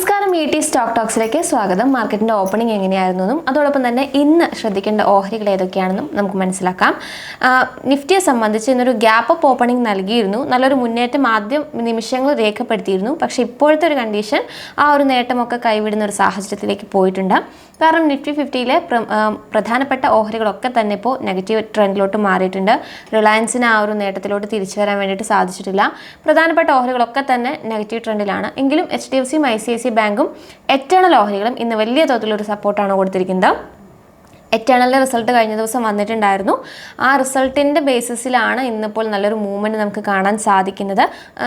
使 E T stock ടോക്സിലേക്ക് സ്വാഗതം. മാർക്കറ്റിന്റെ opening എങ്ങനെയായിരുന്നു എന്നും അതോടൊപ്പം തന്നെ ഇന്ന് ശ്രദ്ധിക്കേണ്ട ഓഹരികൾ ഏതൊക്കെയാണെന്നും നമുക്ക് മനസ്സിലാക്കാം. നിഫ്റ്റിയെ സംബന്ധിച്ച് ഇന്നൊരു ഗ്യാപ്പ് അപ്പ് ഓപ്പണിംഗ് നൽകിയിരുന്നു. നല്ലൊരു മുന്നേറ്റം ആദ്യം നിമിഷങ്ങൾ രേഖപ്പെടുത്തിയിരുന്നു. പക്ഷേ ഇപ്പോഴത്തെ ഒരു കണ്ടീഷൻ ആ ഒരു നേട്ടമൊക്കെ കൈവിടുന്ന ഒരു സാഹചര്യത്തിലേക്ക് പോയിട്ടുണ്ട്. കാരണം നിഫ്റ്റി ഫിഫ്റ്റിയിലെ പ്ര- പ്രധാനപ്പെട്ട ഓഹരികളൊക്കെ തന്നെ ഇപ്പോൾ നെഗറ്റീവ് ട്രെൻഡിലോട്ട് മാറിയിട്ടുണ്ട്. റിലയൻസിന് ആ ഒരു നേട്ടത്തിലോട്ട് തിരിച്ചു വരാൻ വേണ്ടിയിട്ട് സാധിച്ചിട്ടില്ല. പ്രധാനപ്പെട്ട ഓഹരികളൊക്കെ തന്നെ നെഗറ്റീവ് ട്രെൻഡിലാണ്. എങ്കിലും എച്ച് ഡി എഫ് സിയും ഐ സി ഐ സി ബാങ്കും എറ്റേണൽ ഓഹരികളും ഇന്ന് വലിയ തോതിലൊരു സപ്പോർട്ടാണ് കൊടുത്തിരിക്കുന്നത്. എറ്റേണലിന്റെ റിസൾട്ട് കഴിഞ്ഞ ദിവസം വന്നിട്ടുണ്ടായിരുന്നു. ആ റിസൾട്ടിന്റെ ബേസിസിലാണ് ഇന്നിപ്പോൾ നല്ലൊരു മൂവ്മെന്റ് നമുക്ക് കാണാൻ സാധിക്കുന്നത്.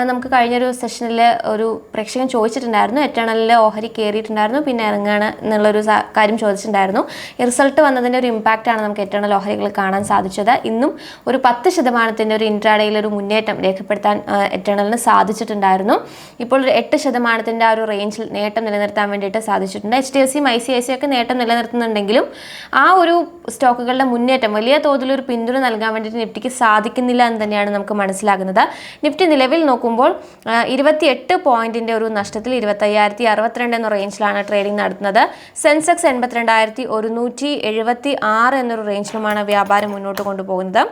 നമുക്ക് കഴിഞ്ഞൊരു സെഷനിൽ ഒരു പ്രേക്ഷകൻ ചോദിച്ചിട്ടുണ്ടായിരുന്നു. എറ്റേണലിൽ ഓഹരി കയറിയിട്ടുണ്ടായിരുന്നു. പിന്നെ ഇറങ്ങുകയാണ് എന്നുള്ളൊരു കാര്യം ചോദിച്ചിട്ടുണ്ടായിരുന്നു. ഈ റിസൾട്ട് വന്നതിന്റെ ഒരു ഇമ്പാക്റ്റാണ് നമുക്ക് എറ്റേണൽ ഓഹരികൾ കാണാൻ സാധിച്ചത്. ഇന്നും ഒരു പത്ത് ശതമാനത്തിന്റെ ഒരു ഇൻട്രാഡേയിൽ ഒരു മുന്നേറ്റം രേഖപ്പെടുത്താൻ എറ്റേണലിന് സാധിച്ചിട്ടുണ്ടായിരുന്നു. ഇപ്പോൾ ഒരു എട്ട് ശതമാനത്തിന്റെ ആ ഒരു റേഞ്ചിൽ നേട്ടം നിലനിർത്താൻ വേണ്ടിയിട്ട് സാധിച്ചിട്ടുണ്ട്. എച്ച് ഡി എഫ് സിയും ഐ സി ഐ സി ഒക്കെ നേട്ടം നിലനിർത്തുന്നുണ്ടെങ്കിലും ആ ഒരു സ്റ്റോക്കുകളുടെ മുന്നേറ്റം വലിയ തോതിൽ ഒരു പിന്തുണ നൽകാൻ വേണ്ടിയിട്ട് നിഫ്റ്റിക്ക് സാധിക്കുന്നില്ല എന്ന് തന്നെയാണ് നമുക്ക് മനസ്സിലാകുന്നത്. നിഫ്റ്റി നിലവിൽ നോക്കുമ്പോൾ ഇരുപത്തിയെട്ട് പോയിന്റിന്റെ ഒരു നഷ്ടത്തിൽ ഇരുപത്തയ്യായിരത്തി അറുപത്തിരണ്ട് എന്ന റേഞ്ചിലാണ് ട്രേഡിംഗ് നടത്തുന്നത്. സെൻസെക്സ് എൺപത്തിരണ്ടായിരത്തി ഒരുന്നൂറ്റി എഴുപത്തി ആറ് എന്നൊരു റേഞ്ചിലുമാണ് വ്യാപാരം മുന്നോട്ട് കൊണ്ടുപോകുന്നത്.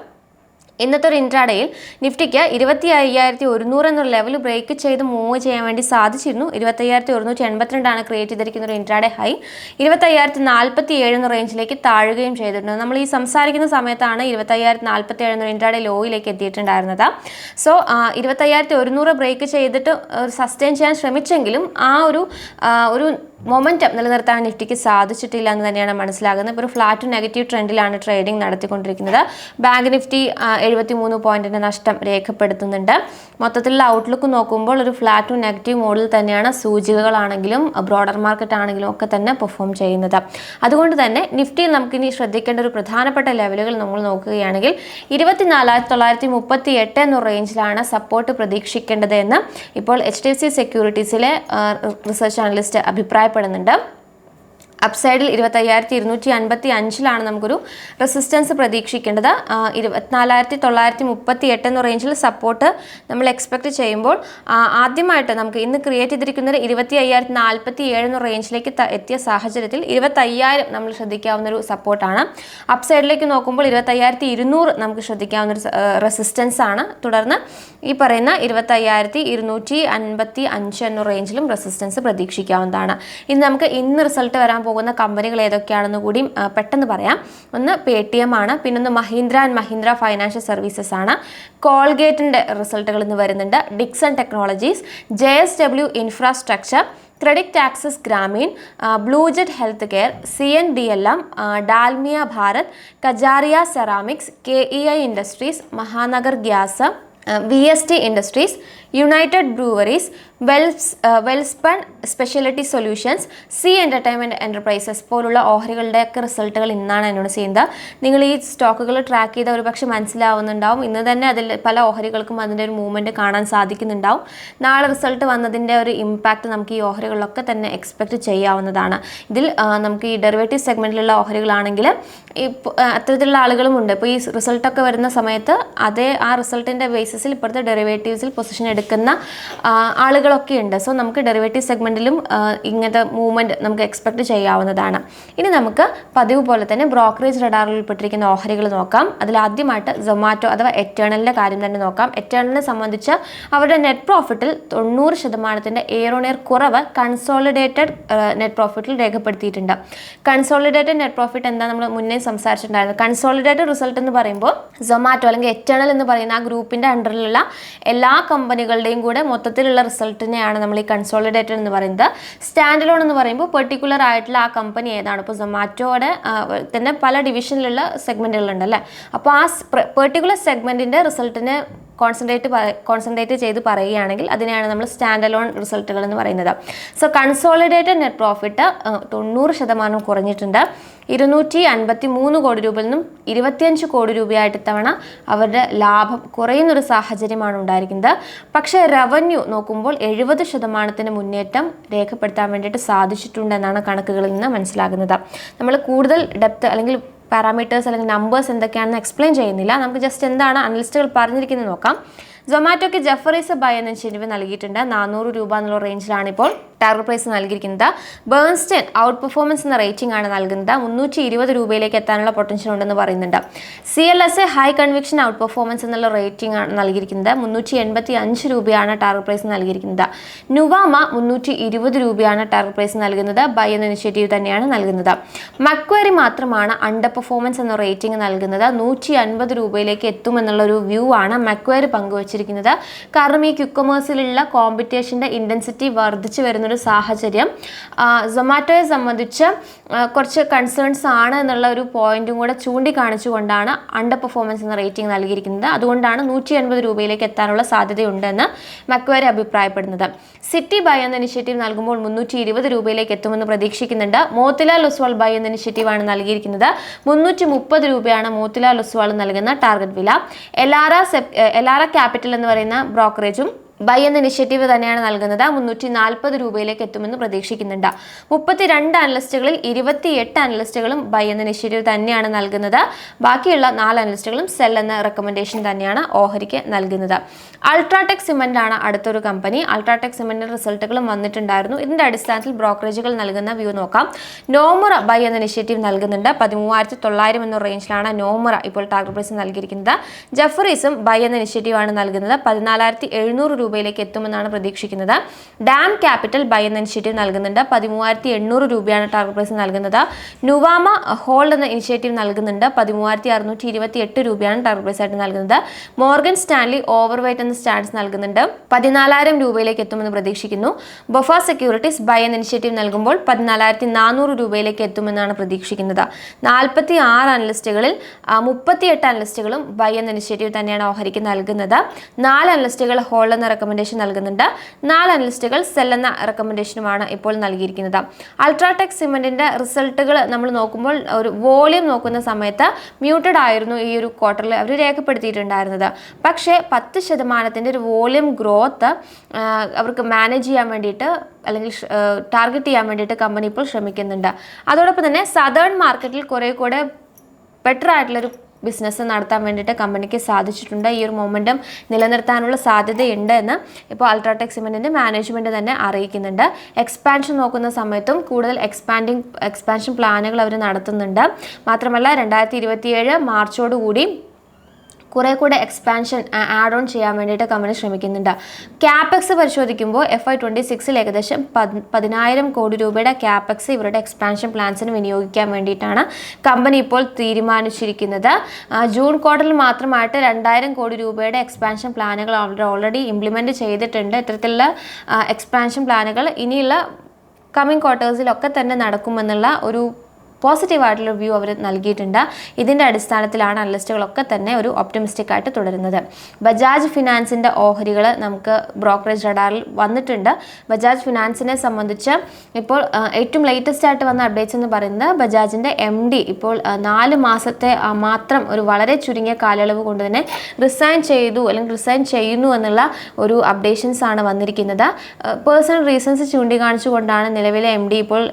ഇന്നത്തെ ഒരു ഇൻട്രാഡേയിൽ നിഫ്റ്റിക്ക് ഇരുപത്തി അയ്യായിരത്തി ഒരുന്നൂറ് എന്നൊരു ലെവൽ ബ്രേക്ക് ചെയ്ത് മൂവ് ചെയ്യാൻ വേണ്ടി സാധിച്ചിരുന്നു. ഇരുപത്തയ്യായിരത്തി ഒരുന്നൂറ്റി എൺപത്തിരണ്ടാണ് ക്രിയേറ്റ് ചെയ്തിരിക്കുന്ന ഒരു ഇൻട്രാഡേ ഹൈ ഇരുപത്തയ്യായിരത്തി നാൽപ്പത്തി ഏഴ് എന്ന റേഞ്ചിലേക്ക് താഴുകയും ചെയ്തിട്ടുണ്ട് നമ്മൾ ഈ സംസാരിക്കുന്ന സമയത്താണ് ഇരുപത്തയ്യായിരത്തി നാൽപ്പത്തി ഏഴ് എന്നൊരു ഇൻട്രാഡേ ലോയിലേക്ക് എത്തിയിട്ടുണ്ടായിരുന്നത്. സോ ഇരുപത്തയ്യായിരത്തി ഒരുന്നൂറ് ബ്രേക്ക് ചെയ്തിട്ട് സസ്റ്റെയിൻ ചെയ്യാൻ ശ്രമിച്ചെങ്കിലും ആ ഒരു ഒരു മൊമെന്റം നിലനിർത്താൻ നിഫ്റ്റിക്ക് സാധിച്ചിട്ടില്ല എന്ന് തന്നെയാണ് മനസ്സിലാകുന്നത്. ഇപ്പോൾ ഒരു ഫ്ലാറ്റ് നെഗറ്റീവ് ട്രെൻഡിലാണ് ട്രേഡിംഗ് നടത്തിക്കൊണ്ടിരിക്കുന്നത്. ബാങ്ക് നിഫ്റ്റി എഴുപത്തി മൂന്ന് പോയിന്റിന്റെ നഷ്ടം രേഖപ്പെടുത്തുന്നുണ്ട്. മൊത്തത്തിലുള്ള ഔട്ട്ലുക്ക് നോക്കുമ്പോൾ ഒരു ഫ്ലാറ്റ് നെഗറ്റീവ് മോഡിൽ തന്നെയാണ് സൂചികകളാണെങ്കിലും ബ്രോഡർ മാർക്കറ്റ് ആണെങ്കിലും ഒക്കെ തന്നെ പെർഫോം ചെയ്യുന്നത്. അതുകൊണ്ട് തന്നെ നിഫ്റ്റിയിൽ നമുക്കിനി ശ്രദ്ധിക്കേണ്ട ഒരു പ്രധാനപ്പെട്ട ലെവലുകൾ നമ്മൾ നോക്കുകയാണെങ്കിൽ ഇരുപത്തിനാലായിരത്തി തൊള്ളായിരത്തി മുപ്പത്തി എട്ട് എന്ന റേഞ്ചിലാണ് സപ്പോർട്ട് പ്രതീക്ഷിക്കേണ്ടത് എന്ന് ഇപ്പോൾ എച്ച് ഡി എഫ് സി സെക്യൂരിറ്റീസിലെ റിസർച്ച് അനലിസ്റ്റ് അഭിപ്രായപ്പെടുന്നുണ്ട് അപ്സൈഡിൽ ഇരുപത്തയ്യായിരത്തി ഇരുന്നൂറ്റി അൻപത്തി അഞ്ചിലാണ് നമുക്കൊരു റെസിസ്റ്റൻസ് പ്രതീക്ഷിക്കേണ്ടത്. ഇരുപത്തിനാലായിരത്തി തൊള്ളായിരത്തി മുപ്പത്തി എട്ട് എന്ന റേഞ്ചിൽ സപ്പോർട്ട് നമ്മൾ എക്സ്പെക്ട് ചെയ്യുമ്പോൾ ആദ്യമായിട്ട് നമുക്ക് ഇന്ന് ക്രിയേറ്റ് ചെയ്തിരിക്കുന്നത് ഇരുപത്തി അയ്യായിരത്തി നാൽപ്പത്തി ഏഴ് എന്ന റേഞ്ചിലേക്ക് എത്തിയ സാഹചര്യത്തിൽ ഇരുപത്തയ്യായിരം നമ്മൾ ശ്രദ്ധിക്കാവുന്ന ഒരു സപ്പോർട്ടാണ് അപ്സൈഡിലേക്ക് നോക്കുമ്പോൾ ഇരുപത്തയ്യായിരത്തി ഇരുന്നൂറ് നമുക്ക് ശ്രദ്ധിക്കാവുന്ന ഒരു റെസിസ്റ്റൻസ് ആണ്. തുടർന്ന് ഈ പറയുന്ന ഇരുപത്തയ്യായിരത്തി ഇരുന്നൂറ്റി അൻപത്തി അഞ്ച് എന്ന റേഞ്ചിലും റെസിസ്റ്റൻസ് പ്രതീക്ഷിക്കാവുന്നതാണ്. ഇനി നമുക്ക് ഇന്ന് റിസൾട്ട് വരാൻ പോകുന്ന കമ്പനികൾ ഏതൊക്കെയാണെന്ന് കൂടി പെട്ടെന്ന് പറയാം. ഒന്ന് പേ ടി എം ആണ് പിന്നൊന്ന് Mahindra and Mahindra financial services ആണ്. കോൾഗേറ്റിന്റെ റിസൾട്ടുകൾ ഇന്ന് വരുന്നുണ്ട്. Dixon technologies J S W infrastructure credit access Grameen Bluejet health care C N D L M Dalmia Bharat Kajaria ceramics K E I industries Mahanagar gas V S T industries united breweries Wels Welspun speciality solutions C entertainment enterprises പോലുള്ള ഓഹരികളുടെയൊക്കെ റിസൾട്ടുകൾ ഇന്നാണ് announce ചെയ്യുന്നത്. നിങ്ങൾ ഈ സ്റ്റോക്കുകൾ track ചെയ്ത ഒരു പക്ഷേ മനസ്സിലാവുന്നുണ്ടാവും. ഇന്ന് തന്നെ അതിൽ പല ഓഹരികൾക്കും അതിന്റെ ഒരു മൂവ്മെന്റ് കാണാൻ സാധിക്കുന്നുണ്ടാവും. നാളെ റിസൾട്ട് വന്നതിന്റെ ഒരു ഇമ്പാക്റ്റ് നമുക്ക് ഈ ഓഹരികളിലൊക്കെ തന്നെ എക്സ്പെക്റ്റ് ചെയ്യാവുന്നതാണ്. ഇതിൽ നമുക്ക് ഈ ഡെറിവേറ്റീവ് സെഗ്മെന്റിലുള്ള ഓഹരികളാണെങ്കിൽ ഇപ്പോൾ അത്തരത്തിലുള്ള ആളുകളും ഉണ്ട്. ഇപ്പോൾ ഈ റിസൾട്ടൊക്കെ വരുന്ന സമയത്ത് അതേ ആ റിസൾട്ടിന്റെ ബേസിസിൽ ഇപ്പോഴത്തെ ഡെറിവേറ്റീവ്സിൽ പൊസിഷൻ എടുക്കുന്ന ആളുകളൊക്കെ ഉണ്ട്. സോ നമുക്ക് ഡെറിവേറ്റീവ് സെഗ്മെന്റിലും ഇങ്ങനത്തെ മൂവ്മെന്റ് നമുക്ക് എക്സ്പെക്റ്റ് ചെയ്യാവുന്നതാണ്. ഇനി നമുക്ക് പതിവ് പോലെ തന്നെ ബ്രോക്കറേജ് റഡാറിൽ ഉൾപ്പെട്ടിരിക്കുന്ന ഓഹരികൾ നോക്കാം. അതിൽ ആദ്യമായിട്ട് സൊമാറ്റോ അഥവാ എറ്റേണലിന്റെ കാര്യം തന്നെ നോക്കാം. എറ്റേണലിനെ സംബന്ധിച്ച് അവരുടെ നെറ്റ് പ്രോഫിറ്റിൽ തൊണ്ണൂറ് ശതമാനത്തിന്റെ എയറോണിയർ കുറവ് കൺസോളിഡേറ്റഡ് നെറ്റ് പ്രോഫിറ്റിൽ രേഖപ്പെടുത്തിയിട്ടുണ്ട്. കൺസോളിഡേറ്റഡ് നെറ്റ് പ്രോഫിറ്റ് എന്താ നമ്മൾ മുന്നേ സംസാരിച്ചിട്ടുണ്ടായിരുന്നു. കൺസോളിഡേറ്റഡ് റിസൾട്ട് എന്ന് പറയുമ്പോൾ സൊമാറ്റോ അല്ലെങ്കിൽ എറ്റേണൽ എന്ന് പറയുന്ന ആ ഗ്രൂപ്പിന്റെ അണ്ടറിലുള്ള എല്ലാ കമ്പനികളുടെയും കൂടെ മൊത്തത്തിലുള്ള റിസൾട്ടിനെയാണ് നമ്മൾ ഈ കൺസോളിഡേറ്റഡ് എന്ന് പറയുന്നത്. സ്റ്റാൻഡ് ലോൺ എന്ന് പറയുമ്പോൾ പെർട്ടിക്കുലർ ആയിട്ടുള്ള ആ കമ്പനി ഏതാണ്? ഇപ്പോൾ സൊമാറ്റോയുടെ തന്നെ പല ഡിവിഷനിലുള്ള സെഗ്മെന്റുകളുണ്ട് അല്ലേ? അപ്പോൾ ആ പെർട്ടിക്കുലർ സെഗ്മെന്റിന്റെ റിസൾട്ടിനെ കോൺസെൻട്രേറ്റ് കോൺസെൻട്രേറ്റ് ചെയ്ത് പറയുകയാണെങ്കിൽ അതിനെയാണ് നമ്മൾ സ്റ്റാൻഡ് അലോൺ റിസൾട്ടുകൾ എന്ന് പറയുന്നത്. സോ കൺസോളിഡേറ്റഡ് നെറ്റ് പ്രോഫിറ്റ് തൊണ്ണൂറ് ശതമാനം കുറഞ്ഞിട്ടുണ്ട്. ഇരുന്നൂറ്റി അൻപത്തി മൂന്ന് കോടി രൂപയിൽ നിന്നും ഇരുപത്തിയഞ്ച് കോടി രൂപയായിട്ട് ഇത്തവണ അവരുടെ ലാഭം കുറയുന്നൊരു സാഹചര്യമാണ് ഉണ്ടായിരിക്കുന്നത്. പക്ഷേ റവന്യൂ നോക്കുമ്പോൾ എഴുപത് ശതമാനത്തിന് മുന്നേറ്റം രേഖപ്പെടുത്താൻ വേണ്ടിയിട്ട് സാധിച്ചിട്ടുണ്ടെന്നാണ് കണക്കുകളിൽ നിന്ന് മനസ്സിലാകുന്നത്. നമ്മൾ കൂടുതൽ ഡെപ്ത് അല്ലെങ്കിൽ പാരാമീറ്റേഴ്സ് അല്ലെങ്കിൽ നമ്പേഴ്സ് എന്തൊക്കെയാണെന്ന് എക്സ്പ്ലെയിൻ ചെയ്യുന്നില്ല. നമുക്ക് ജസ്റ്റ് എന്താണ് അനലിസ്റ്റുകൾ പറഞ്ഞിരിക്കുന്നത് നോക്കാം. സൊമാറ്റോയ്ക്ക് ജഫറീസ് ബൈ എന്ന ചെരുവ് നൽകിയിട്ടുണ്ട്. നാനൂറ് രൂപ എന്നുള്ള റേഞ്ചിലാണ് ഇപ്പോൾ ടാർഗറ്റ് പ്രൈസ് നൽകിയിരിക്കുന്നത്. ബേൺസ്റ്റൺ ഔട്ട് പെർഫോമൻസ് എന്ന റേറ്റിംഗ് ആണ് നൽകുന്നത്. മുന്നൂറ്റി ഇരുപത് രൂപയിലേക്ക് എത്താനുള്ള പൊട്ടൻഷ്യൽ ഉണ്ടെന്ന് പറയുന്നുണ്ട്. C L S A high conviction out performance എന്നുള്ള റേറ്റിംഗ് ആണ് നൽകിയിരിക്കുന്നത്. മുന്നൂറ്റി എൺപത്തി അഞ്ച് രൂപയാണ് ടാർഗറ്റ് പ്രൈസ് നൽകിയിരിക്കുന്നത്. നുവാമ മുന്നൂറ്റി ഇരുപത് രൂപയാണ് ടാർഗറ്റ് പ്രൈസ് നൽകുന്നത്. ബൈ എന്ന ഇനിഷ്യേറ്റീവ് തന്നെയാണ് നൽകുന്നത്. മക്വരി മാത്രമാണ് അണ്ടർ പെർഫോമൻസ് എന്ന റേറ്റിംഗ് നൽകുന്നത്. നൂറ്റി അൻപത് രൂപയിലേക്ക് എത്തുമെന്നുള്ള ഒരു വ്യൂ ആണ് മക്വയർ പങ്കുവച്ചിരിക്കുന്നത്. കാരണം ഈ ക്യുക്കമേഴ്സിലുള്ള കോമ്പറ്റീഷന്റെ ഇന്റൻസിറ്റി വർദ്ധിച്ചു വരുന്നൊരു സാഹചര്യം. സൊമാറ്റോയെ സംബന്ധിച്ച് കുറച്ച് കൺസേൺസ് ആണ് എന്നുള്ള ഒരു പോയിന്റും കൂടെ ചൂണ്ടിക്കാണിച്ചുകൊണ്ടാണ് അണ്ടർ പെർഫോമൻസ് എന്ന റേറ്റിംഗ് നൽകിയിരിക്കുന്നത്. അതുകൊണ്ടാണ് നൂറ്റി എൺപത് രൂപയിലേക്ക് എത്താനുള്ള സാധ്യതയുണ്ടെന്ന് മക്വാരി അഭിപ്രായപ്പെടുന്നത്. സിറ്റി ബൈ എന്ന ഇനിഷ്യേറ്റീവ് നൽകുമ്പോൾ മുന്നൂറ്റി ഇരുപത് രൂപയിലേക്ക് എത്തുമെന്ന് പ്രതീക്ഷിക്കുന്നുണ്ട്. മോത്തിലാൽ ഒസ്വാൾ ബൈ എന്ന ഇനിഷ്യേറ്റീവാണ് നൽകിയിരിക്കുന്നത്. മുന്നൂറ്റി മുപ്പത് രൂപയാണ് മോത്തിലാൽ ഒസ്വാൾ നൽകുന്ന ടാർഗറ്റ് വില. എലാറ സെപ് എലാറ ക്യാപിറ്റൽ എന്ന് പറയുന്ന ബ്രോക്കറേജും ബൈ എന്ന ഇനിഷ്യേറ്റീവ് തന്നെയാണ് നൽകുന്നത്. മുന്നൂറ്റി നാൽപ്പത് രൂപയിലേക്ക് എത്തുമെന്ന് പ്രതീക്ഷിക്കുന്നുണ്ട്. മുപ്പത്തിരണ്ട് അനലിസ്റ്റുകളിൽ ഇരുപത്തിയെട്ട് അനലിസ്റ്റുകളും ബൈ എന്ന ഇനിഷ്യേറ്റീവ് തന്നെയാണ് നൽകുന്നത്. ബാക്കിയുള്ള നാല് അനലിസ്റ്റുകളും സെൽ എന്ന റെക്കമെൻഡേഷൻ തന്നെയാണ് ഓഹരിക്ക് നൽകുന്നത്. അൾട്രാടെക് സിമെന്റ് ആണ് അടുത്തൊരു കമ്പനി. അൾട്രാടെക് സിമെന്റിന്റെ റിസൾട്ടുകളും വന്നിട്ടുണ്ടായിരുന്നു. ഇതിന്റെ അടിസ്ഥാനത്തിൽ ബ്രോക്കറേജുകൾ നൽകുന്ന വ്യൂ നോക്കാം. നോമുറ ബൈ എന്ന ഇനിഷ്യേറ്റീവ് നൽകുന്നുണ്ട്. പതിമൂവായിരത്തി തൊള്ളായിരം എന്ന റേഞ്ചിലാണ് നോമുറ ഇപ്പോൾ ടാർഗറ്റ് പ്രൈസ് നൽകിയിരിക്കുന്നത്. ജഫറീസും ബൈ എന്ന ഇനിഷ്യേറ്റീവ് ആണ് നൽകുന്നത്. പതിനാലായിരത്തി എഴുന്നൂറ് രൂപയിലേക്ക് എത്തുമെന്നാണ് പ്രതീക്ഷിക്കുന്നത്. ഡാം ക്യാപിറ്റൽ ബൈ എന്ന ഇനിഷ്യേറ്റീവ് നൽകുന്നുണ്ട്. പതിമൂവായിരത്തി എണ്ണൂറ് രൂപയാണ് ടാർഗറ്റ് പ്രൈസ് നൽകുന്നത്. നുവാമ ഹോൾഡ് എന്ന ഇനിഷ്യേറ്റീവ് നൽകുന്നുണ്ട്. പതിമൂവായിരത്തി അറുന്നൂറ്റി ഇരുപത്തി എട്ട് രൂപയാണ് ടാർഗറ്റ് പ്രൈസ് ആയിട്ട് നൽകുന്നത്. മോർഗൻ സ്റ്റാൻലി ഓവർ വെയ്റ്റ് എന്ന സ്റ്റാൻഡ്സ് നൽകുന്നുണ്ട്. പതിനാലായിരം രൂപയിലേക്ക് എത്തുമെന്ന് പ്രതീക്ഷിക്കുന്നു. ബൊഫ സെക്യൂരിറ്റീസ് ബൈ എന്ന ഇനിഷ്യേറ്റീവ് നൽകുമ്പോൾ പതിനാലായിരത്തി നാനൂറ് രൂപയിലേക്ക് എത്തുമെന്നാണ് പ്രതീക്ഷിക്കുന്നത്. നാൽപ്പത്തി ആറ് അനലിസ്റ്റുകളിൽ മുപ്പത്തിയെട്ട് അനലിസ്റ്റുകളും ബൈ എന്ന ഇനിഷ്യേറ്റീവ് തന്നെയാണ് ഓഹരിക്ക് നൽകുന്നത്. നാല് അനലിസ്റ്റുകൾ ഹോൾഡ് എന്ന റെക്കമെൻഡേഷൻ നൽകുന്നുണ്ട്. നാല് അനലിസ്റ്റുകൾ സെൽ എന്ന റെക്കമെൻഡേഷനുമാണ് ഇപ്പോൾ നൽകിയിരിക്കുന്നത്. അൾട്രാടെക് സിമെന്റിന്റെ റിസൾട്ടുകൾ നമ്മൾ നോക്കുമ്പോൾ ഒരു വോളിയം നോക്കുന്ന സമയത്ത് മ്യൂട്ടഡ് ആയിരുന്നു ഈ ഒരു ക്വാർട്ടറിൽ അവർ രേഖപ്പെടുത്തിയിട്ടുണ്ടായിരുന്നത്. പക്ഷേ പത്ത് ശതമാനത്തിന്റെ ഒരു വോളിയം ഗ്രോത്ത് അവർക്ക് മാനേജ് ചെയ്യാൻ വേണ്ടിയിട്ട് അല്ലെങ്കിൽ ടാർഗറ്റ് ചെയ്യാൻ വേണ്ടിയിട്ട് കമ്പനി ഇപ്പോൾ ശ്രമിക്കുന്നുണ്ട്. അതോടൊപ്പം തന്നെ സദേൺ മാർക്കറ്റിൽ കുറേ കൂടെ ബെറ്റർ ആയിട്ടുള്ളൊരു ബിസിനസ് നടത്താൻ വേണ്ടിയിട്ട് കമ്പനിക്ക് സാധിച്ചിട്ടുണ്ട്. ഈ ഒരു മൊമെന്റം നിലനിർത്താനുള്ള സാധ്യതയുണ്ട് എന്ന് ഇപ്പോൾ അൾട്രാടെക് സിമെന്റിന്റെ മാനേജ്മെന്റ് തന്നെ അറിയിക്കുന്നുണ്ട്. എക്സ്പാൻഷൻ നോക്കുന്ന സമയത്തും കൂടുതൽ എക്സ്പാൻഡിങ് എക്സ്പാൻഷൻ പ്ലാനുകൾ അവർ നടത്തുന്നുണ്ട്. മാത്രമല്ല രണ്ടായിരത്തി ഇരുപത്തിയേഴ് മാർച്ചോടുകൂടി കുറേ കൂടെ എക്സ്പാൻഷൻ ആഡ് ഓൺ ചെയ്യാൻ വേണ്ടിയിട്ട് കമ്പനി ശ്രമിക്കുന്നുണ്ട്. ക്യാപെക്സ് പരിശോധിക്കുമ്പോൾ എഫ് ഐ ട്വന്റി സിക്സിൽ ഏകദേശം പത് പതിനായിരം കോടി രൂപയുടെ ക്യാപെക്സ് ഇവരുടെ എക്സ്പാൻഷൻ പ്ലാൻസിന് വിനിയോഗിക്കാൻ വേണ്ടിയിട്ടാണ് കമ്പനി ഇപ്പോൾ തീരുമാനിച്ചിരിക്കുന്നത്. ജൂൺ ക്വാർട്ടറിൽ മാത്രമായിട്ട് രണ്ടായിരം കോടി രൂപയുടെ എക്സ്പാൻഷൻ പ്ലാനുകൾ അവർ ഓൾറെഡി ഇംപ്ലിമെന്റ് ചെയ്തിട്ടുണ്ട്. ഇത്തരത്തിലുള്ള എക്സ്പാൻഷൻ പ്ലാനുകൾ ഇനിയുള്ള കമ്മിങ് ക്വാർട്ടേഴ്സിലൊക്കെ തന്നെ നടക്കുമെന്നുള്ള ഒരു പോസിറ്റീവ് ആയിട്ടുള്ള വ്യൂ അവർ നൽകിയിട്ടുണ്ട്. ഇതിന്റെ അടിസ്ഥാനത്തിലാണ് അനലിസ്റ്റുകളൊക്കെ തന്നെ ഒരു ഒപ്റ്റമിസ്റ്റിക് ആയിട്ട് തുടരുന്നത്. ബജാജ് ഫിനാൻസിന്റെ ഓഹരികൾ നമുക്ക് ബ്രോക്കറേജ് റഡാറിൽ വന്നിട്ടുണ്ട്. ബജാജ് ഫിനാൻസിനെ സംബന്ധിച്ച് ഇപ്പോൾ ഏറ്റവും ലേറ്റസ്റ്റ് ആയിട്ട് വന്ന അപ്ഡേറ്റ്സ് എന്ന് പറയുന്നത് ബജാജിന്റെ എം ഡി ഇപ്പോൾ നാല് മാസത്തെ മാത്രം ഒരു വളരെ ചുരുങ്ങിയ കാലയളവ് കൊണ്ട് തന്നെ റിസൈൻ ചെയ്തു അല്ലെങ്കിൽ റിസൈൻ ചെയ്യുന്നു എന്നുള്ള ഒരു അപ്ഡേഷൻസ് ആണ് വന്നിരിക്കുന്നത്. പേഴ്സണൽ റീസൺസ് ചൂണ്ടിക്കാണിച്ചുകൊണ്ടാണ് നിലവിലെ എം ഡി ഇപ്പോൾ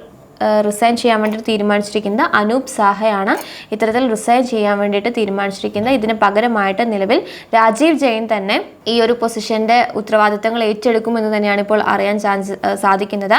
റിസൈൻ ചെയ്യാൻ വേണ്ടിയിട്ട് തീരുമാനിച്ചിരിക്കുന്നത് അനൂപ് സാഹയാണ്. ഇത്തരത്തിൽ റിസൈൻ ചെയ്യാൻ വേണ്ടിയിട്ട് തീരുമാനിച്ചിരിക്കുന്നത്. ഇതിന് പകരമായിട്ട് നിലവിൽ രാജീവ് ജെയിൻ തന്നെ ഈ ഒരു പൊസിഷന്റെ ഉത്തരവാദിത്തങ്ങൾ ഏറ്റെടുക്കുമെന്ന് തന്നെയാണ് ഇപ്പോൾ അറിയാൻ ചാൻസ് സാധിക്കുന്നത്.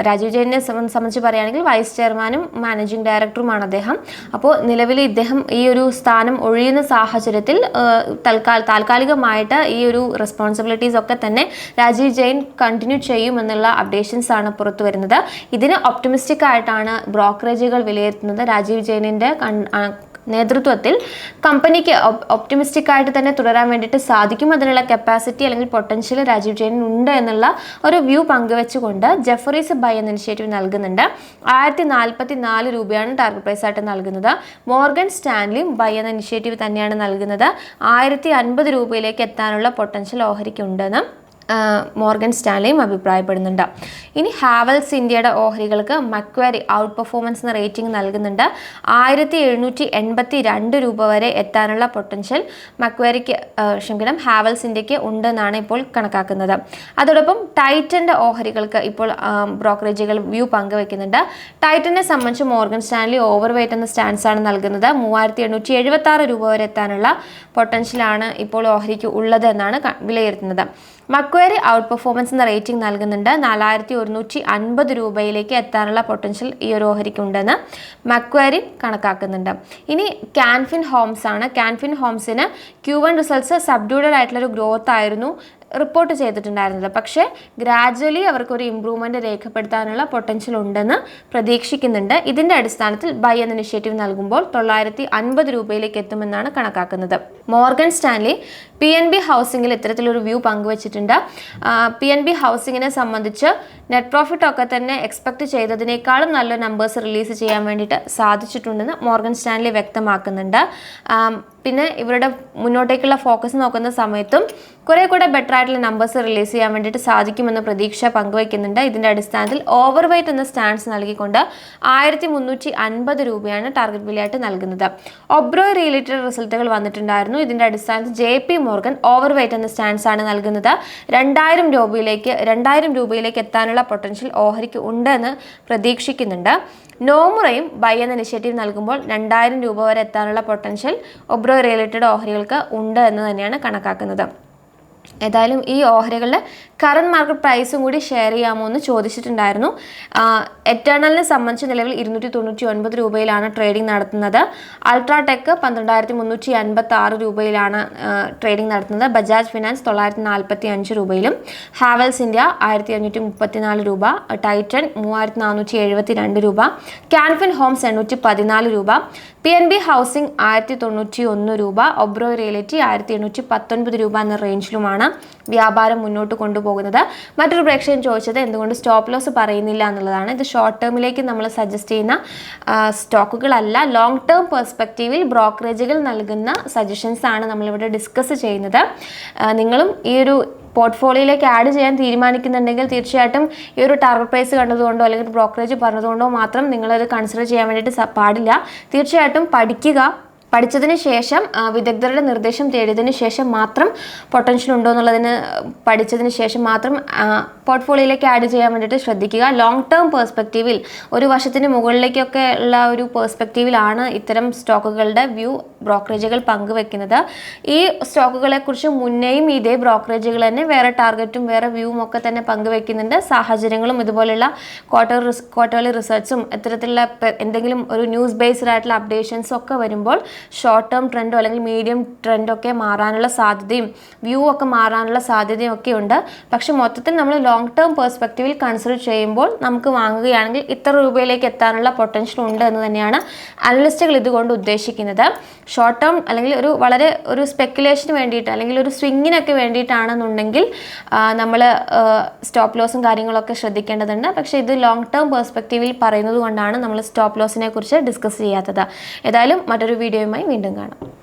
രാജീവ് ജെയിനെ സംബ- സംബന്ധിച്ച് പറയുകയാണെങ്കിൽ വൈസ് ചെയർമാനും മാനേജിംഗ് ഡയറക്ടറുമാണ് അദ്ദേഹം. അപ്പോൾ നിലവിൽ ഇദ്ദേഹം ഈ ഒരു സ്ഥാനം ഒഴിയുന്ന സാഹചര്യത്തിൽ ആ, തൽക്കാല താൽക്കാലികമായിട്ട് ഈ ഒരു റെസ്പോൺസിബിലിറ്റീസ് ഒക്കെ തന്നെ രാജീവ് ജെയിൻ കണ്ടിന്യൂ ചെയ്യുമെന്നുള്ള അപ്ഡേഷൻസ് ആണ് പുറത്തു വരുന്നത് ഇതിന് ഒപ്റ്റിമിസ്റ്റിക് ആയിട്ടാണ് ബ്രോക്കറേജുകൾ വിലയിരുത്തുന്നത്. രാജീവ് ജെയിനിന്റെ നേതൃത്വത്തിൽ കമ്പനിക്ക് ഒപ്റ്റിമിസ്റ്റിക് ആയിട്ട് തന്നെ തുടരാൻ വേണ്ടിയിട്ട് സാധിക്കും. അതിനുള്ള കപ്പാസിറ്റി അല്ലെങ്കിൽ പൊട്ടൻഷ്യൽ രാജീവ് ജെയിൻ ഉണ്ട് എന്നുള്ള ഒരു വ്യൂ പങ്കുവെച്ചുകൊണ്ട് ജെഫറീസ് ബൈ എന്ന ഇനിഷ്യേറ്റീവ് നൽകുന്നുണ്ട്. ആയിരത്തി നാൽപ്പത്തി നാല് രൂപയാണ് ടാർഗറ്റ് പ്രൈസ് ആയിട്ട് നൽകുന്നത്. മോർഗൻ സ്റ്റാൻലിയും ബൈ എന്ന ഇനിഷ്യേറ്റീവ് തന്നെയാണ് നൽകുന്നത്. ആയിരത്തി അൻപത് രൂപയിലേക്ക് എത്താനുള്ള പൊട്ടൻഷ്യൽ ഓഹരിക്കുണ്ടെന്നും മോർഗൻ സ്റ്റാൻലിയും അഭിപ്രായപ്പെടുന്നുണ്ട്. ഇനി ഹാവൽസ് ഇന്ത്യയുടെ ഓഹരികൾക്ക് മക്വാരി ഔട്ട് പെർഫോമൻസ് എന്ന റേറ്റിംഗ് നൽകുന്നുണ്ട്. ആയിരത്തി എഴുന്നൂറ്റി എൺപത്തി രണ്ട് രൂപ വരെ എത്താനുള്ള പൊട്ടൻഷ്യൽ മക്വാരിക്ക് ക്ഷമിക്കണം ഹാവൽസ് ഇന്ത്യയ്ക്ക് ഉണ്ടെന്നാണ് ഇപ്പോൾ കണക്കാക്കുന്നത്. അതോടൊപ്പം ടൈറ്റന്റെ ഓഹരികൾക്ക് ഇപ്പോൾ ബ്രോക്കറേജുകൾ വ്യൂ പങ്കുവെക്കുന്നുണ്ട് ടൈറ്റനെ സംബന്ധിച്ച് മോർഗൻ സ്റ്റാൻലി ഓവർ വെയ്റ്റ് എന്ന സ്റ്റാൻസാണ് നൽകുന്നത്. മൂവായിരത്തി എണ്ണൂറ്റി എഴുപത്തി ആറ് രൂപ വരെ എത്താനുള്ള പൊട്ടൻഷ്യലാണ് ഇപ്പോൾ ഓഹരിക്ക് ഉള്ളത് എന്നാണ് വിലയിരുത്തുന്നത്. മക്വേറി ഔട്ട് പെർഫോമൻസ് എന്ന റേറ്റിംഗ് നൽകുന്നുണ്ട്. നാലായിരത്തി ഒരുന്നൂറ്റി അൻപത് രൂപയിലേക്ക് എത്താനുള്ള പൊട്ടൻഷ്യൽ ഈ ഒരു ഓഹരിക്ക് ഉണ്ടെന്ന് മക്വേറി കണക്കാക്കുന്നുണ്ട്. ഇനി കാൻഫിൻ ഹോംസ് ആണ്. കാൻഫിൻ ഹോംസിന് ക്യൂ വൺ റിസൾട്ട്സ് സബ്ഡ്യൂഡഡ് ആയിട്ടുള്ളൊരു ഗ്രോത്ത് ആയിരുന്നു. റിപ്പോർട്ട് ചെയ്തിട്ടുണ്ടായിരുന്നത് പക്ഷേ ഗ്രാജ്വലി അവർക്കൊരു ഇമ്പ്രൂവ്മെന്റ് രേഖപ്പെടുത്താനുള്ള പൊട്ടൻഷ്യൽ ഉണ്ടെന്ന് പ്രതീക്ഷിക്കുന്നുണ്ട്. ഇതിന്റെ അടിസ്ഥാനത്തിൽ ബൈ എന്ന ഇനിഷ്യേറ്റീവ് നൽകുമ്പോൾ തൊള്ളായിരത്തി അൻപത് രൂപയിലേക്ക് എത്തുമെന്നാണ് കണക്കാക്കുന്നത്. Morgan Stanley P N B ഹൗസിംഗിൽ ഇത്തരത്തിലൊരു വ്യൂ പങ്കുവച്ചിട്ടുണ്ട്. പി എൻ ബി ഹൗസിങ്ങിനെ സംബന്ധിച്ച് നെറ്റ് പ്രോഫിറ്റ് ഒക്കെ തന്നെ എക്സ്പെക്ട് ചെയ്തതിനേക്കാളും നല്ല നമ്പേഴ്സ് റിലീസ് ചെയ്യാൻ വേണ്ടിയിട്ട് സാധിച്ചിട്ടുണ്ടെന്ന് മോർഗൻ സ്റ്റാൻലി വ്യക്തമാക്കുന്നുണ്ട്. പിന്നെ ഇവരുടെ മുന്നോട്ടേക്കുള്ള ഫോക്കസ് നോക്കുന്ന സമയത്തും കുറെ കൂടെ ബെറ്റർ ആയിട്ടുള്ള നമ്പേഴ്സ് റിലീസ് ചെയ്യാൻ വേണ്ടിയിട്ട് സാധിക്കുമെന്ന പ്രതീക്ഷ പങ്കുവയ്ക്കുന്നുണ്ട്. ഇതിന്റെ അടിസ്ഥാനത്തിൽ ഓവർ വെയ്റ്റ് എന്ന സ്റ്റാൻസ് നൽകിക്കൊണ്ട് ആയിരത്തി മുന്നൂറ്റി അൻപത് രൂപയാണ് ടാർഗറ്റ് വിലയായിട്ട് നൽകുന്നത്. ഒബ്രോ റിലേറ്റഡ് റിസൾട്ടുകൾ വന്നിട്ടുണ്ടായിരുന്നു. ഇതിന്റെ അടിസ്ഥാനത്തിൽ J P Morgan over weight എന്ന സ്റ്റാൻസ് ആണ് നൽകുന്നത്. രണ്ടായിരം രൂപയിലേക്ക് രണ്ടായിരം രൂപയിലേക്ക് എത്താനുള്ള പൊട്ടൻഷ്യൽ ഓഹരിക്ക് ഉണ്ടെന്ന് പ്രതീക്ഷിക്കുന്നുണ്ട്. നോമുറയും ബൈ എന്ന ഇനിഷ്യേറ്റീവ് നൽകുമ്പോൾ രണ്ടായിരം രൂപ വരെ എത്താനുള്ള പൊട്ടൻഷ്യൽ ഒബ്രോ റിലേറ്റഡ് ഓഹരികൾക്ക് ഉണ്ട് എന്ന് തന്നെയാണ് കണക്കാക്കുന്നത്. ഏതായാലും ഈ ഓഹരികളുടെ കറണ്ട് മാർക്കറ്റ് പ്രൈസും കൂടി ഷെയർ ചെയ്യാമോ എന്ന് ചോദിച്ചിട്ടുണ്ടായിരുന്നു. എറ്റേണലിനെ സംബന്ധിച്ച് നിലവിൽ ഇരുന്നൂറ്റി തൊണ്ണൂറ്റി ഒൻപത് രൂപയിലാണ് ട്രേഡിംഗ് നടത്തുന്നത്. അൾട്രാടെക് പന്ത്രണ്ടായിരത്തി മുന്നൂറ്റി അൻപത്തി ആറ് രൂപയിലാണ് ട്രേഡിംഗ് നടത്തുന്നത്. ബജാജ് ഫിനാൻസ് തൊള്ളായിരത്തി നാൽപ്പത്തി അഞ്ച് രൂപയിലും. ഹാവൽസ് ഇന്ത്യ ആയിരത്തി അഞ്ഞൂറ്റി മുപ്പത്തിനാല് രൂപ. ടൈറ്റൻ മൂവായിരത്തി നാനൂറ്റി എഴുപത്തി രണ്ട് രൂപ. ക്യാൻഫിൻ ഹോംസ് എണ്ണൂറ്റി പതിനാല് രൂപ. പി എൻ ബി ഹൗസിംഗ് ആയിരത്തി തൊണ്ണൂറ്റി ഒന്ന് രൂപ ഒബ്രോ റിയലിറ്റി ആയിരത്തി എണ്ണൂറ്റി പത്തൊൻപത് രൂപ എന്ന റേഞ്ചിലുമാണ് വ്യാപാരം മുന്നോട്ട് കൊണ്ടുപോകുന്നത്. മറ്റൊരു പ്രേക്ഷകൻ ചോദിച്ചത് എന്തുകൊണ്ട് സ്റ്റോപ്പ് ലോസ് പറയുന്നില്ല എന്നുള്ളതാണ്. ഇത് ഷോർട്ട് ടേമിലേക്ക് നമ്മൾ സജസ്റ്റ് ചെയ്യുന്ന സ്റ്റോക്കുകളല്ല. ലോങ് ടേം പെർസ്പെക്റ്റീവിൽ ബ്രോക്കറേജുകൾ നൽകുന്ന സജഷൻസ് ആണ് നമ്മളിവിടെ ഡിസ്കസ് ചെയ്യുന്നത്. നിങ്ങളും ഈ ഒരു പോർട്ട്ഫോളിയോയിലേക്ക് ആഡ് ചെയ്യാൻ തീരുമാനിക്കുന്നുണ്ടെങ്കിൽ തീർച്ചയായിട്ടും ഈ ഒരു ടാർഗറ്റ് പ്രൈസ് കണ്ടതുകൊണ്ടോ അല്ലെങ്കിൽ ബ്രോക്കറേജ് പറഞ്ഞതുകൊണ്ടോ മാത്രം നിങ്ങളത് കൺസിഡർ ചെയ്യാൻ വേണ്ടിയിട്ട് പാടില്ല. തീർച്ചയായിട്ടും പഠിക്കുക പഠിച്ചതിന് ശേഷം വിദഗ്ധരുടെ നിർദ്ദേശം തേടിയതിന് ശേഷം മാത്രം പൊട്ടൻഷ്യൽ ഉണ്ടോ എന്നുള്ളതിന് പഠിച്ചതിന് ശേഷം മാത്രം പോർട്ട്ഫോളിയോയിലേക്ക് ആഡ് ചെയ്യാൻ വേണ്ടിയിട്ട് ശ്രദ്ധിക്കുക. ലോങ് ടേം പെർസ്പെക്റ്റീവിൽ ഒരു വർഷത്തിന് മുകളിലേക്കൊക്കെ ഉള്ള ഒരു പെർസ്പെക്റ്റീവിലാണ് ഇത്തരം സ്റ്റോക്കുകളുടെ വ്യൂ ബ്രോക്കറേജുകൾ പങ്കുവെക്കുന്നത്. ഈ സ്റ്റോക്കുകളെ കുറിച്ച് മുന്നേയും ഇതേ ബ്രോക്കറേജുകൾ തന്നെ വേറെ ടാർഗറ്റും വേറെ വ്യൂവും ഒക്കെ തന്നെ പങ്കുവെക്കുന്നുണ്ട്. സാഹചര്യങ്ങളും ഇതുപോലെയുള്ള ക്വാർട്ടർ ക്വാർട്ടർലി റിസർച്ചും ഇത്തരത്തിലുള്ള എന്തെങ്കിലും ഒരു ന്യൂസ് ബേസ്ഡ് ആയിട്ടുള്ള അപ്ഡേഷൻസും ഒക്കെ വരുമ്പോൾ ഷോർട്ട് ടേം ട്രെൻഡോ അല്ലെങ്കിൽ മീഡിയം ട്രെൻഡോ ഒക്കെ മാറാനുള്ള സാധ്യതയും വ്യൂ ഒക്കെ മാറാനുള്ള സാധ്യതയും ഒക്കെ ഉണ്ട്. പക്ഷെ മൊത്തത്തിൽ നമ്മൾ ലോങ് ടേം പെർസ്പെക്റ്റീവിൽ കൺസിഡർ ചെയ്യുമ്പോൾ നമുക്ക് വാങ്ങുകയാണെങ്കിൽ ഇത്ര രൂപയിലേക്ക് എത്താനുള്ള പൊട്ടൻഷ്യൽ ഉണ്ട് എന്ന് തന്നെയാണ് അനലിസ്റ്റുകൾ ഇതുകൊണ്ട് ഉദ്ദേശിക്കുന്നത്. ഷോർട്ട് ടേം അല്ലെങ്കിൽ ഒരു വളരെ ഒരു സ്പെക്കുലേഷന് വേണ്ടിയിട്ട് അല്ലെങ്കിൽ ഒരു സ്വിങ്ങിനൊക്കെ വേണ്ടിയിട്ടാണെന്നുണ്ടെങ്കിൽ നമ്മൾ സ്റ്റോപ്പ് ലോസും കാര്യങ്ങളൊക്കെ ശ്രദ്ധിക്കേണ്ടതുണ്ട്. പക്ഷേ ഇത് ലോങ് ടേം പെർസ്പെക്റ്റീവിൽ പറയുന്നത് കൊണ്ടാണ് നമ്മൾ സ്റ്റോപ്പ് ലോസിനെ കുറിച്ച് ഡിസ്കസ് ചെയ്യാത്തത്. ഏതായാലും മറ്റൊരു വീഡിയോയുമായി വീണ്ടും കാണാം